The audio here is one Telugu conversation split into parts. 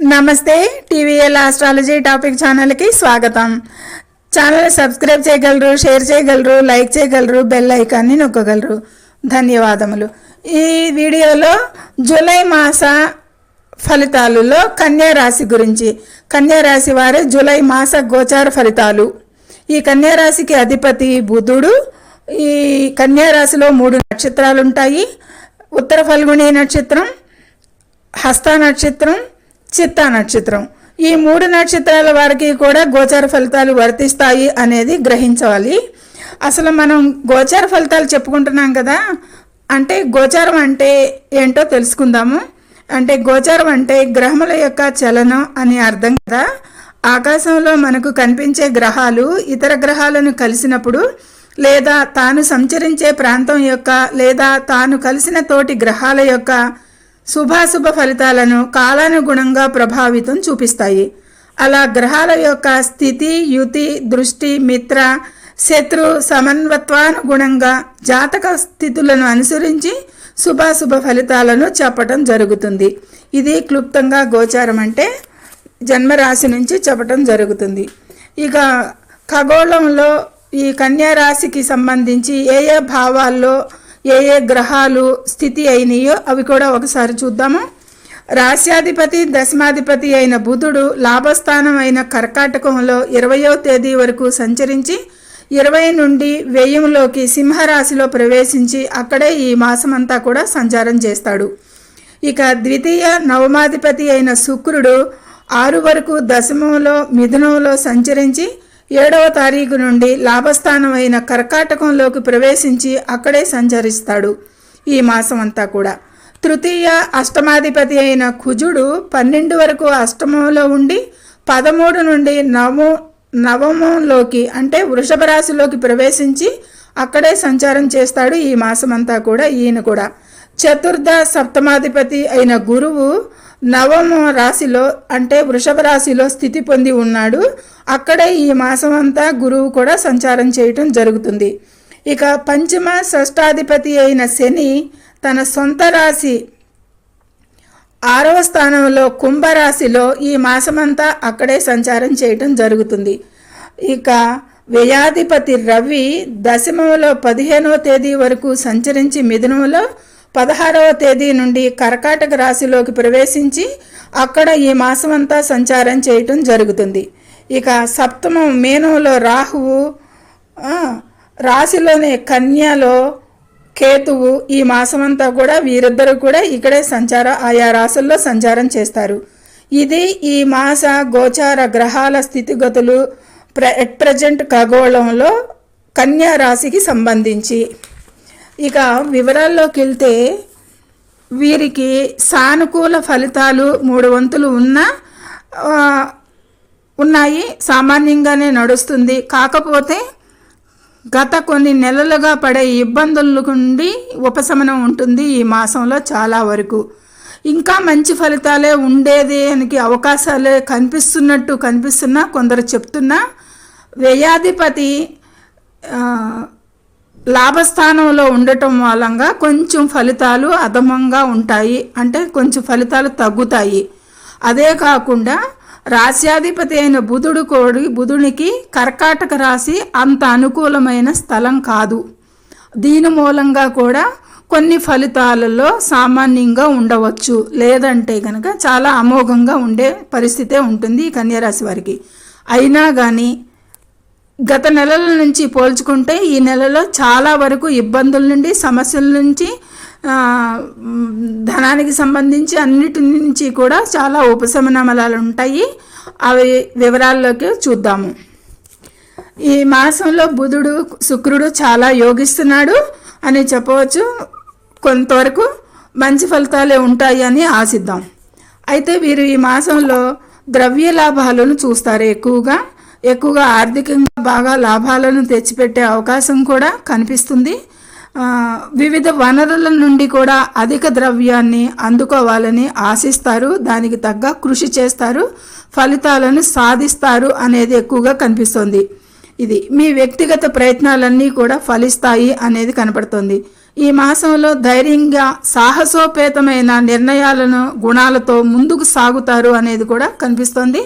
నమస్తే టీవీఎల్ ఆస్ట్రాలజీ టాపిక్ ఛానల్కి స్వాగతం. ఛానల్ సబ్స్క్రైబ్ చేయగలరు షేర్ చేయగలరు లైక్ చేయగలరు బెల్ ఐకాన్ని నొక్కగలరు. ధన్యవాదములు. ఈ వీడియోలో జూలై మాస ఫలితాలలో కన్యారాశి గురించి. కన్యారాశి వారి జూలై మాస గోచార ఫలితాలు. ఈ కన్యారాశికి అధిపతి బుధుడు. ఈ కన్యారాశిలో మూడు నక్షత్రాలు ఉంటాయి ఉత్తర ఫల్గుణి నక్షత్రం హస్త నక్షత్రం చిత్తా నక్షత్రం. ఈ మూడు నక్షత్రాల వారికి కూడా గోచార ఫలితాలు వర్తిస్తాయి అనేది గ్రహించాలి. అసలు మనం గోచార ఫలితాలు చెప్పుకుంటున్నాం కదా అంటే గోచారం అంటే ఏంటో తెలుసుకుందాము. అంటే గోచారం అంటే గ్రహముల యొక్క చలనం అని అర్థం కదా. ఆకాశంలో మనకు కనిపించే గ్రహాలు ఇతర గ్రహాలను కలిసినప్పుడు లేదా తాను సంచరించే ప్రాంతం యొక్క లేదా తాను కలిసిన తోటి గ్రహాల యొక్క శుభాశుభ ఫలితాలను కాలానుగుణంగా ప్రభావితం చూపిస్తాయి. అలా గ్రహాల యొక్క స్థితి యుతి దృష్టి మిత్ర శత్రు సమన్వత్వానుగుణంగా జాతక స్థితులను అనుసరించి శుభాశుభ ఫలితాలను చెప్పటం జరుగుతుంది. ఇది క్లుప్తంగా గోచారం అంటే జన్మరాశి నుంచి చెప్పటం జరుగుతుంది. ఇక ఖగోళంలో ఈ కన్యా రాశికి సంబంధించి ఏ ఏ భావాల్లో ఏ ఏ గ్రహాలు స్థితి అయినాయో అవి కూడా ఒకసారి చూద్దాము. రాశ్యాధిపతి దశమాధిపతి అయిన బుధుడు లాభస్థానం అయిన కర్కాటకంలో ఇరవయో తేదీ వరకు సంచరించి ఇరవై నుండి వ్యయంలోకి సింహరాశిలో ప్రవేశించి అక్కడే ఈ మాసమంతా కూడా సంచారం చేస్తాడు. ఇక ద్వితీయ నవమాధిపతి అయిన శుక్రుడు ఆరు వరకు దశమంలో మిథునంలో సంచరించి ఏడవ తారీఖు నుండి లాభస్థానం అయిన కర్కాటకంలోకి ప్రవేశించి అక్కడే సంచరిస్తాడు. ఈ మాసం అంతా కూడా. తృతీయ అష్టమాధిపతి అయిన కుజుడు పన్నెండు వరకు అష్టమంలో ఉండి పదమూడు నుండి నవము నవమంలోకి అంటే వృషభ రాశిలోకి ప్రవేశించి అక్కడే సంచారం చేస్తాడు ఈ మాసమంతా కూడా ఈయన కూడా. చతుర్థ సప్తమాధిపతి అయిన గురువు నవమ రాశిలో అంటే వృషభ రాశిలో స్థితి పొంది ఉన్నాడు. అక్కడే ఈ మాసం అంతా గురువు కూడా సంచారం చేయటం జరుగుతుంది. ఇక పంచమ షష్టాధిపతి అయిన శని తన సొంత రాశి ఆరవ స్థానంలో కుంభరాశిలో ఈ మాసమంతా అక్కడే సంచారం చేయటం జరుగుతుంది. ఇక వ్యయాధిపతి రవి దశమంలో పదిహేనవ తేదీ వరకు సంచరించి మిథునంలో పదహారవ తేదీ నుండి కర్కాటక రాశిలోకి ప్రవేశించి అక్కడ ఈ మాసమంతా సంచారం చేయటం జరుగుతుంది. ఇక సప్తమం మేనంలో రాహువు రాశిలోని కన్యలో కేతువు ఈ మాసమంతా కూడా వీరిద్దరూ కూడా ఇక్కడే సంచార ఆయా రాసుల్లో సంచారం చేస్తారు. ఇది ఈ మాస గోచార గ్రహాల స్థితిగతులు ప్ర ఎట్ ప్రజెంట్ ఖగోళంలో కన్యా రాశికి సంబంధించి. ఇక వివరాల్లోకి వెళ్తే వీరికి సానుకూల ఫలితాలు మూడు వంతులు ఉన్నా ఉన్నాయి. సామాన్యంగానే నడుస్తుంది. కాకపోతే గత కొన్ని నెలలుగా పడే ఇబ్బందుల నుండి ఉపశమనం ఉంటుంది ఈ మాసంలో చాలా వరకు. ఇంకా మంచి ఫలితాలే ఉండేది అని అవకాశాలే కనిపిస్తున్నట్టు కనిపిస్తున్నా కొందరు చెప్తున్నా. వ్యయాధిపతి లాభస్థానంలో ఉండటం మూలంగా కొంచెం ఫలితాలు అధమంగా ఉంటాయి. అంటే కొంచెం ఫలితాలు తగ్గుతాయి. అదే కాకుండా రాశ్యాధిపతి అయిన బుధుడు కోడి బుధునికి కర్కాటక రాశి అంత అనుకూలమైన స్థలం కాదు. దీని మూలంగా కూడా కొన్ని ఫలితాలలో సామాన్యంగా ఉండవచ్చు. లేదంటే కనుక చాలా అమోఘంగా ఉండే పరిస్థితే ఉంటుంది ఈ కన్యారాశి వారికి. అయినా కానీ గత నెలల నుంచి పోల్చుకుంటే ఈ నెలలో చాలా వరకు ఇబ్బందుల నుండి సమస్యల నుంచి ధనానికి సంబంధించి అన్నిటి నుంచి కూడా చాలా ఉపశమనమలాలు ఉంటాయి. అవి వివరాల్లోకి చూద్దాము. ఈ మాసంలో బుధుడు శుక్రుడు చాలా యోగిస్తున్నాడు అని చెప్పవచ్చు. కొంతవరకు మంచి ఫలితాలే ఉంటాయి అని ఆశిద్దాం. అయితే వీరు ఈ మాసంలో ద్రవ్య లాభాలను చూస్తారు ఎక్కువగా? ఎక్కువగా ఆర్థికంగా బాగా లాభాలను తెచ్చిపెట్టే అవకాశం కూడా కనిపిస్తుంది. వివిధ వనరుల నుండి కూడా అధిక ద్రవ్యాన్ని అందుకోవాలని ఆశిస్తారు. దానికి తగ్గ కృషి చేస్తారు. ఫలితాలను సాధిస్తారు అనేది ఎక్కువగా కనిపిస్తుంది. ఇది మీ వ్యక్తిగత ప్రయత్నాలన్నీ కూడా ఫలిస్తాయి అనేది కనపడుతుంది. ఈ మాసంలో ధైర్యంగా సాహసోపేతమైన నిర్ణయాలను గుణాలతో ముందుకు సాగుతారు అనేది కూడా కనిపిస్తుంది.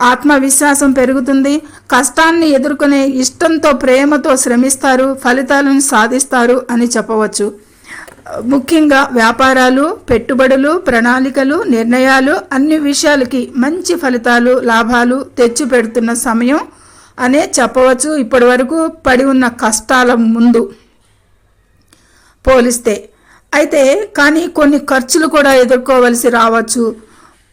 ఆత్మవిశ్వాసం పెరుగుతుంది. కష్టాన్ని ఎదుర్కొనే ఇష్టంతో ప్రేమతో శ్రమిస్తారు. ఫలితాలను సాధిస్తారు అని చెప్పవచ్చు. ముఖ్యంగా వ్యాపారాలు పెట్టుబడులు ప్రణాళికలు నిర్ణయాలు అన్ని విషయాలకి మంచి ఫలితాలు లాభాలు తెచ్చిపెడుతున్న సమయం అనే చెప్పవచ్చు. ఇప్పటి వరకు పడి ఉన్న కష్టాల ముందు పోలిస్తే. అయితే కానీ కొన్ని ఖర్చులు కూడా ఎదుర్కోవలసి రావచ్చు.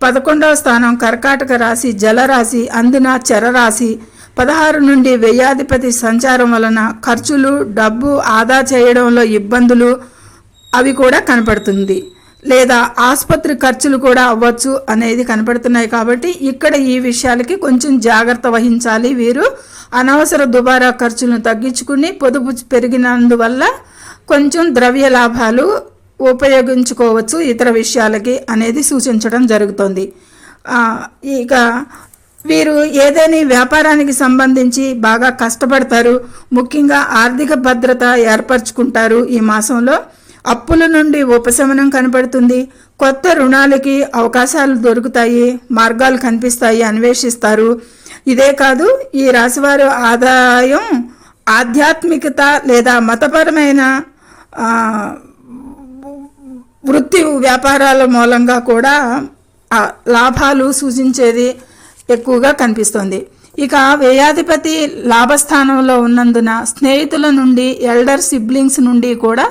పదకొండవ స్థానం కర్కాటక రాశి జలరాశి అందిన చరరాశి పదహారు నుండి వ్యయాధిపతి సంచారం వలన ఖర్చులు డబ్బు ఆదా చేయడంలో ఇబ్బందులు అవి కూడా కనపడుతుంది. లేదా ఆసుపత్రి ఖర్చులు కూడా అవ్వచ్చు అనేది కనపడుతున్నాయి కాబట్టి ఇక్కడ ఈ విషయాలకి కొంచెం జాగ్రత్త వహించాలి. వీరు అనవసర దుబారా ఖర్చులను తగ్గించుకుని పొదుపు పెరిగినందువల్ల కొంచెం ద్రవ్య లాభాలు ఉపయోగించుకోవచ్చు ఇతర విషయాలకి అనేది సూచించడం జరుగుతుంది. ఇక వీరు ఏదైనా వ్యాపారానికి సంబంధించి బాగా కష్టపడతారు ముఖ్యంగా ఆర్థిక భద్రత ఏర్పరచుకుంటారు ఈ మాసంలో. అప్పుల నుండి ఉపశమనం కనపడుతుంది కొత్త రుణాలకి అవకాశాలు దొరుకుతాయి మార్గాలు కనిపిస్తాయి అన్వేషిస్తారు. ఇదే కాదు ఈ రాశివారు ఆదాయం ఆధ్యాత్మికత లేదా మతపరమైన వృత్తి వ్యాపారాల మూలంగా కూడా లాభాలు సూచించేది ఎక్కువగా కనిపిస్తుంది. ఇక వ్యయాధిపతి లాభస్థానంలో ఉన్నందున స్నేహితుల నుండి ఎల్డర్ సిబ్లింగ్స్ నుండి కూడా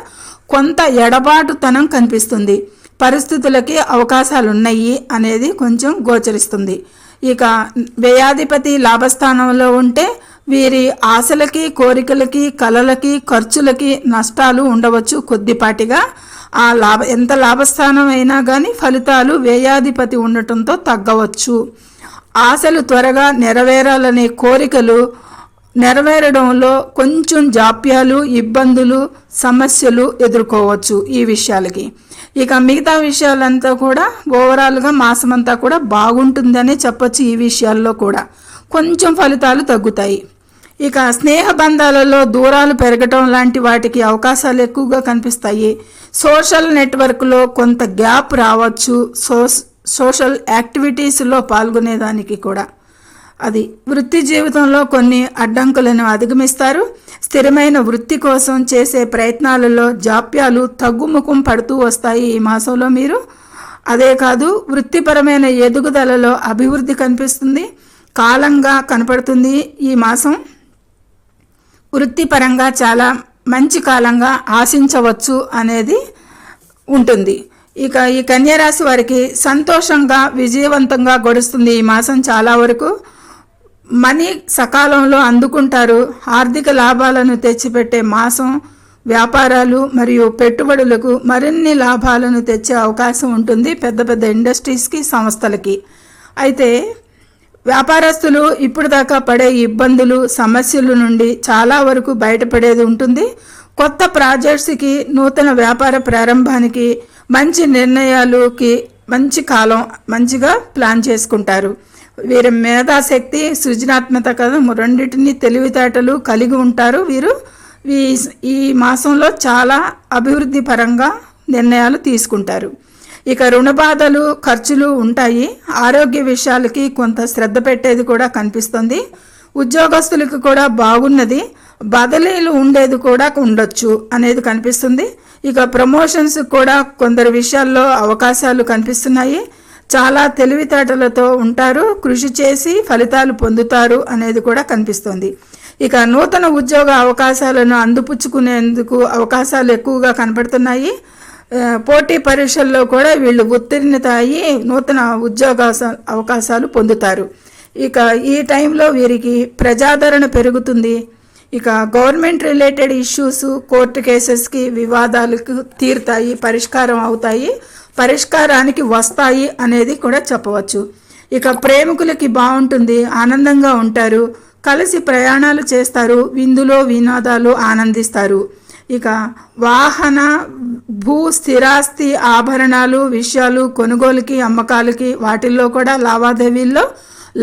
కొంత ఎడబాటుతనం కనిపిస్తుంది. పరిస్థితులకి అవకాశాలు ఉన్నాయి అనేది కొంచెం గోచరిస్తుంది. ఇక వ్యయాధిపతి లాభస్థానంలో ఉంటే వీరి ఆశలకి కోరికలకి కలలకి ఖర్చులకి నష్టాలు ఉండవచ్చు కొద్దిపాటిగా. ఆ లాభ ఎంత లాభస్థానం అయినా కానీ ఫలితాలు వ్యయాధిపతి ఉండటంతో తగ్గవచ్చు. ఆశలు త్వరగా నెరవేరాలనే కోరికలు నెరవేరడంలో కొంచెం జాప్యాలు ఇబ్బందులు సమస్యలు ఎదుర్కోవచ్చు ఈ విషయాలకి. ఇక మిగతా విషయాలంతా కూడా ఓవరాల్గా మాసమంతా కూడా బాగుంటుందనే చెప్పొచ్చు ఈ విషయాల్లో కూడా. కొంచెం ఫలితాలు తగ్గుతాయి. ఇక స్నేహ బంధాలలో దూరాలు పెరగటం లాంటి వాటికి అవకాశాలు ఎక్కువగా కనిపిస్తాయి. సోషల్ నెట్వర్క్లో కొంత గ్యాప్ రావచ్చు. సో సోషల్ యాక్టివిటీస్లో పాల్గొనేదానికి కూడా. అది వృత్తి జీవితంలో కొన్ని అడ్డంకులను అధిగమిస్తారు. స్థిరమైన వృత్తి కోసం చేసే ప్రయత్నాలలో జాప్యాలు తగ్గుముఖం పడుతూ వస్తాయి ఈ మాసంలో మీరు. అదే కాదు వృత్తిపరమైన ఎదుగుదలలో అభివృద్ధి కనిపిస్తుంది. కాలంగా కనపడుతుంది ఈ మాసం. వృత్తిపరంగా చాలా మంచి కాలంగా ఆశించవచ్చు అనేది ఉంటుంది. ఇక ఈ కన్యరాశి వారికి సంతోషంగా విజయవంతంగా గడుస్తుంది ఈ మాసం చాలా వరకు. మనీ సకాలంలో అందుకుంటారు. ఆర్థిక లాభాలను తెచ్చిపెట్టే మాసం వ్యాపారాలు మరియు పెట్టుబడులకు మరిన్ని లాభాలను తెచ్చే అవకాశం ఉంటుంది పెద్ద పెద్ద ఇండస్ట్రీస్కి సంస్థలకి. అయితే వ్యాపారస్తులు ఇప్పుడు దాకా పడే ఇబ్బందులు సమస్యల నుండి చాలా వరకు బయటపడేది ఉంటుంది. కొత్త ప్రాజెక్ట్స్కి నూతన వ్యాపార ప్రారంభానికి మంచి నిర్ణయాలుకి మంచి కాలం మంచిగా ప్లాన్ చేసుకుంటారు. వీరి మేధాశక్తి సృజనాత్మక కదా రెండింటిని తెలివితేటలు కలిగి ఉంటారు. వీరు ఈ ఈ మాసంలో చాలా అభివృద్ధి పరంగా నిర్ణయాలు తీసుకుంటారు. ఇక రుణ బాధలు ఖర్చులు ఉంటాయి. ఆరోగ్య విషయాలకి కొంత శ్రద్ధ పెట్టేది కూడా కనిపిస్తుంది. ఉద్యోగస్తులకు కూడా బాగున్నది. బదిలీలు ఉండేది కూడా ఉండొచ్చు అనేది కనిపిస్తుంది. ఇక ప్రమోషన్స్ కూడా కొందరు విషయాల్లో అవకాశాలు కనిపిస్తున్నాయి. చాలా తెలివితేటలతో ఉంటారు. కృషి చేసి ఫలితాలు పొందుతారు అనేది కూడా కనిపిస్తుంది. ఇక నూతన ఉద్యోగ అవకాశాలను అందిపుచ్చుకునేందుకు అవకాశాలు ఎక్కువగా కనపడుతున్నాయి. పోటీ పరీక్షల్లో కూడా వీళ్ళు ఉత్తీర్ణత అయ్యి నూతన ఉద్యోగ అవకాశాలు పొందుతారు. ఇక ఈ టైంలో వీరికి ప్రజాదరణ పెరుగుతుంది. ఇక గవర్నమెంట్ రిలేటెడ్ ఇష్యూస్ కోర్టు కేసెస్కి వివాదాలకు తీరుతాయి పరిష్కారం అవుతాయి పరిష్కారానికి వస్తాయి అనేది కూడా చెప్పవచ్చు. ఇక ప్రేమికులకి బాగుంటుంది ఆనందంగా ఉంటారు కలిసి ప్రయాణాలు చేస్తారు విందులో వినోదాలు ఆనందిస్తారు. ఇక వాహన భూ స్థిరాస్తి ఆభరణాలు విషయాలు కొనుగోలుకి అమ్మకాలకి వాటిల్లో కూడా లావాదేవీల్లో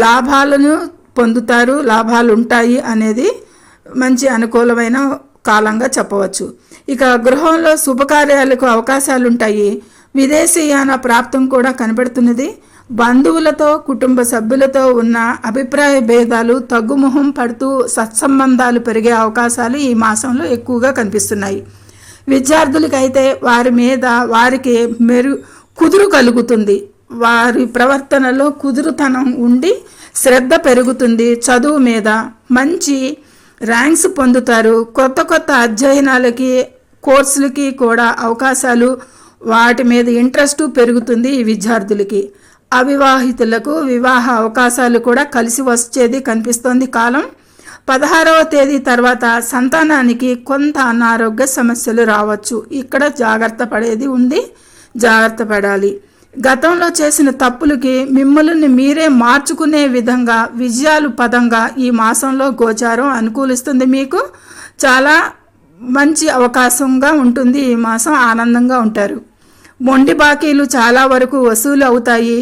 లాభాలను పొందుతారు లాభాలు ఉంటాయి అనేది మంచి అనుకూలమైన కాలంగా చెప్పవచ్చు. ఇక గృహంలో శుభకార్యాలకు అవకాశాలు ఉంటాయి విదేశీయాన ప్రాప్తం కూడా కనబడుతున్నది. బంధువులతో కుటుంబ సభ్యులతో ఉన్న అభిప్రాయ భేదాలు తగ్గుముఖం పడుతూ సత్సంబంధాలు పెరిగే అవకాశాలు ఈ మాసంలో ఎక్కువగా కనిపిస్తున్నాయి. విద్యార్థులకైతే వారి మీద వారికి మెరు కుదురు కలుగుతుంది. వారి ప్రవర్తనలో కుదురుతనం ఉండి శ్రద్ధ పెరుగుతుంది. చదువు మీద మంచి ర్యాంక్స్ పొందుతారు. కొత్త కొత్త అధ్యయనాలకి కోర్సులకి కూడా అవకాశాలు వాటి మీద ఇంట్రెస్ట్ పెరుగుతుంది ఈ విద్యార్థులకి. అవివాహితులకు వివాహ అవకాశాలు కూడా కలిసి వచ్చేది కనిపిస్తోంది కాలం. పదహారవ తేదీ తర్వాత సంతానానికి కొంత అనారోగ్య సమస్యలు రావచ్చు. ఇక్కడ జాగ్రత్త పడేది ఉంది. జాగ్రత్త పడాలి. గతంలో చేసిన తప్పులకి మిమ్మల్ని మీరే మార్చుకునే విధంగా విజయాలు పదంగా ఈ మాసంలో గోచారం అనుకూలిస్తుంది మీకు. చాలా మంచి అవకాశంగా ఉంటుంది ఈ మాసం. ఆనందంగా ఉంటారు. మొండి బాకీలు చాలా వరకు వసూలు అవుతాయి.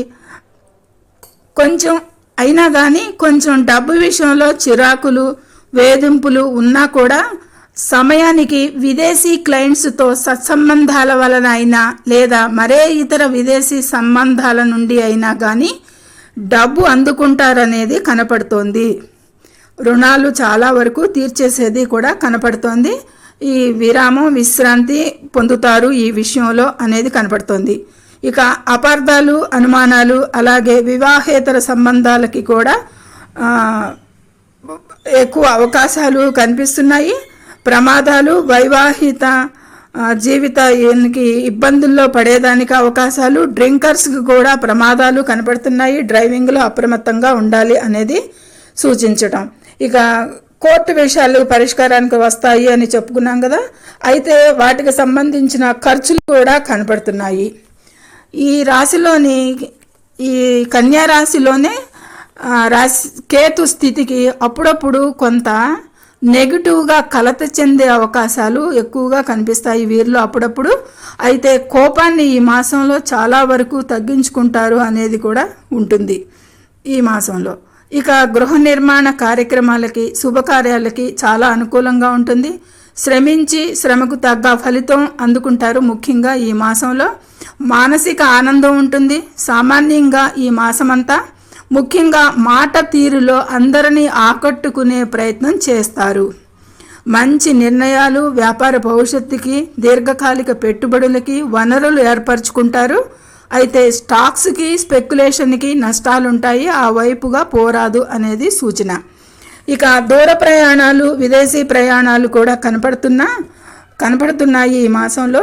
కొంచెం అయినా కానీ కొంచెం డబ్బు విషయంలో చిరాకులు వేధింపులు ఉన్నా కూడా సమయానికి విదేశీ క్లయింట్స్తో సత్సంబంధాల వలన అయినా లేదా మరే ఇతర విదేశీ సంబంధాల నుండి అయినా కానీ డబ్బు అందుకుంటారనేది కనపడుతోంది. రుణాలు చాలా వరకు తీర్చేసేది కూడా కనపడుతోంది. ఈ విరామం విశ్రాంతి పొందుతారు ఈ విషయంలో అనేది కనపడుతోంది. ఇక అపార్థాలు అనుమానాలు అలాగే వివాహేతర సంబంధాలకి కూడా ఎక్కువ అవకాశాలు కనిపిస్తున్నాయి. ప్రమాదాలు వైవాహిత జీవితానికి ఇబ్బందుల్లో పడేదానికి అవకాశాలు డ్రింకర్స్కి కూడా ప్రమాదాలు కనపడుతున్నాయి. డ్రైవింగ్లో అప్రమత్తంగా ఉండాలి అనేది సూచించటం. ఇక కోర్టు విషయాలు పరిష్కారానికి వస్తాయి అని చెప్పుకున్నాం కదా. అయితే వాటికి సంబంధించిన ఖర్చులు కూడా కనపడుతున్నాయి. ఈ రాశిలోని ఈ కన్యా రాశిలోనే రాశి కేతు స్థితికి అప్పుడప్పుడు కొంత నెగిటివ్గా కలత చెందే అవకాశాలు ఎక్కువగా కనిపిస్తాయి వీరిలో అప్పుడప్పుడు. అయితే కోపాన్ని ఈ మాసంలో చాలా వరకు తగ్గించుకుంటారు అనేది కూడా ఉంటుంది ఈ మాసంలో. ఇక గృహ నిర్మాణ కార్యక్రమాలకి శుభకార్యాలకి చాలా అనుకూలంగా ఉంటుంది. శ్రమించి శ్రమకు తగ్గ ఫలితం అందుకుంటారు. ముఖ్యంగా ఈ మాసంలో మానసిక ఆనందం ఉంటుంది. సామాన్యంగా ఈ మాసమంతా ముఖ్యంగా మాట తీరులో అందరినీ ఆకట్టుకునే ప్రయత్నం చేస్తారు. మంచి నిర్ణయాలు వ్యాపార భవిష్యత్తుకి దీర్ఘకాలిక పెట్టుబడులకి వనరులు ఏర్పరచుకుంటారు. అయితే స్టాక్స్కి స్పెక్యులేషన్కి నష్టాలుంటాయి. ఆ వైపుగా పోరాదు అనేది సూచన. ఇక దూర ప్రయాణాలు విదేశీ ప్రయాణాలు కూడా కనపడుతున్నా కనపడుతున్నాయి ఈ మాసంలో.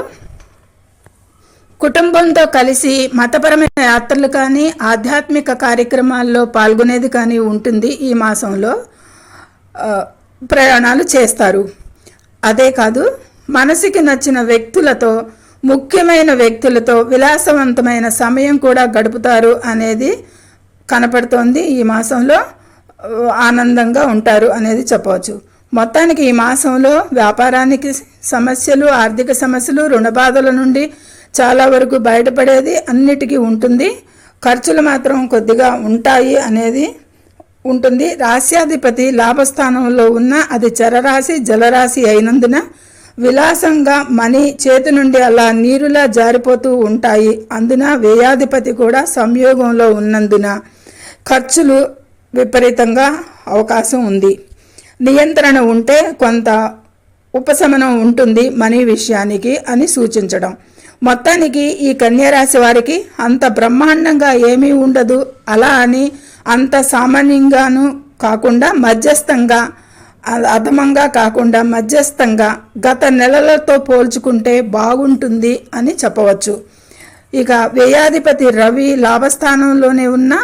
కుటుంబంతో కలిసి మతపరమైన యాత్రలు కానీ ఆధ్యాత్మిక కార్యక్రమాల్లో పాల్గొనేది కానీ ఉంటుంది ఈ మాసంలో. ప్రయాణాలు చేస్తారు. అదే కాదు మనసుకి నచ్చిన వ్యక్తులతో ముఖ్యమైన వ్యక్తులతో విలాసవంతమైన సమయం కూడా గడుపుతారు అనేది కనపడుతోంది ఈ మాసంలో. ఆనందంగా ఉంటారు అనేది చెప్పవచ్చు. మొత్తానికి ఈ మాసంలో వ్యాపారానికి సమస్యలు ఆర్థిక సమస్యలు రుణ బాధల నుండి చాలా వరకు బయటపడేది అన్నిటికీ ఉంటుంది. ఖర్చులు మాత్రం కొద్దిగా ఉంటాయి అనేది ఉంటుంది. రాశ్యాధిపతి లాభస్థానంలో ఉన్న అది చరరాశి జలరాశి అయినందున విలాసంగా మనీ చేతి నుండి అలా నీరులా జారిపోతూ ఉంటాయి. అందున వ్యయాధిపతి కూడా సంయోగంలో ఉన్నందున ఖర్చులు విపరీతంగా అవకాశం ఉంది. నియంత్రణ ఉంటే కొంత ఉపశమనం ఉంటుంది మనీ విషయానికి అని సూచించడం. మొత్తానికి ఈ కన్యరాశి వారికి అంత బ్రహ్మాండంగా ఏమీ ఉండదు. అలా అని అంత సామాన్యంగాను కాకుండా మధ్యస్థంగా అధమంగా కాకుండా మధ్యస్థంగా గత నెలలతో పోల్చుకుంటే బాగుంటుంది అని చెప్పవచ్చు. ఇక వ్యయాధిపతి రవి లాభస్థానంలోనే ఉన్న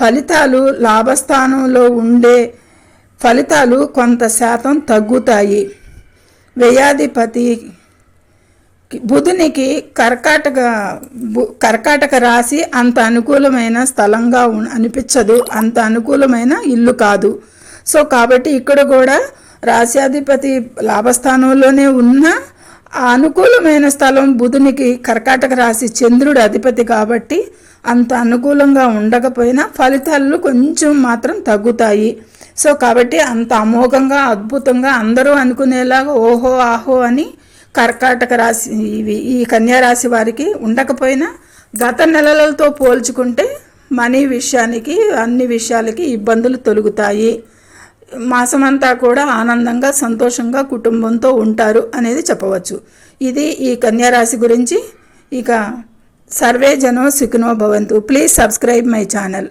ఫలితాలు లాభస్థానంలో ఉండే ఫలితాలు కొంత శాతం తగ్గుతాయి. వ్యయాధిపతి బుధునికి కర్కాటక బు- కర్కాటక రాశి అంత అనుకూలమైన స్థలంగా ఉన్- అనిపించదు. అంత అనుకూలమైన ఇల్లు కాదు. సో కాబట్టి ఇక్కడ కూడా రాశ్యాధిపతి లాభస్థానంలోనే ఉన్న ఆ అనుకూలమైన స్థలం బుధునికి కర్కాటక రాశి చంద్రుడు అధిపతి కాబట్టి అంత అనుకూలంగా ఉండకపోయినా ఫలితాలు కొంచెం మాత్రం తగ్గుతాయి. సో కాబట్టి అంత అమోఘంగా అద్భుతంగా అందరూ అనుకునేలాగా ఓహో ఆహో అని కర్కాటక రాశి ఇవి ఈ కన్యారాశి వారికి ఉండకపోయినా గత నెలలతో పోల్చుకుంటే మనీ విషయానికి అన్ని విషయాలకి ఇబ్బందులు తొలుగుతాయి. మాసమంతా కూడా ఆనందంగా సంతోషంగా కుటుంబంతో ఉంటారు అనేది చెప్పవచ్చు. ఇది ఈ కన్యారాశి గురించి ఇక సర్వే జనో సుఖినో భవంతు. Please subscribe my channel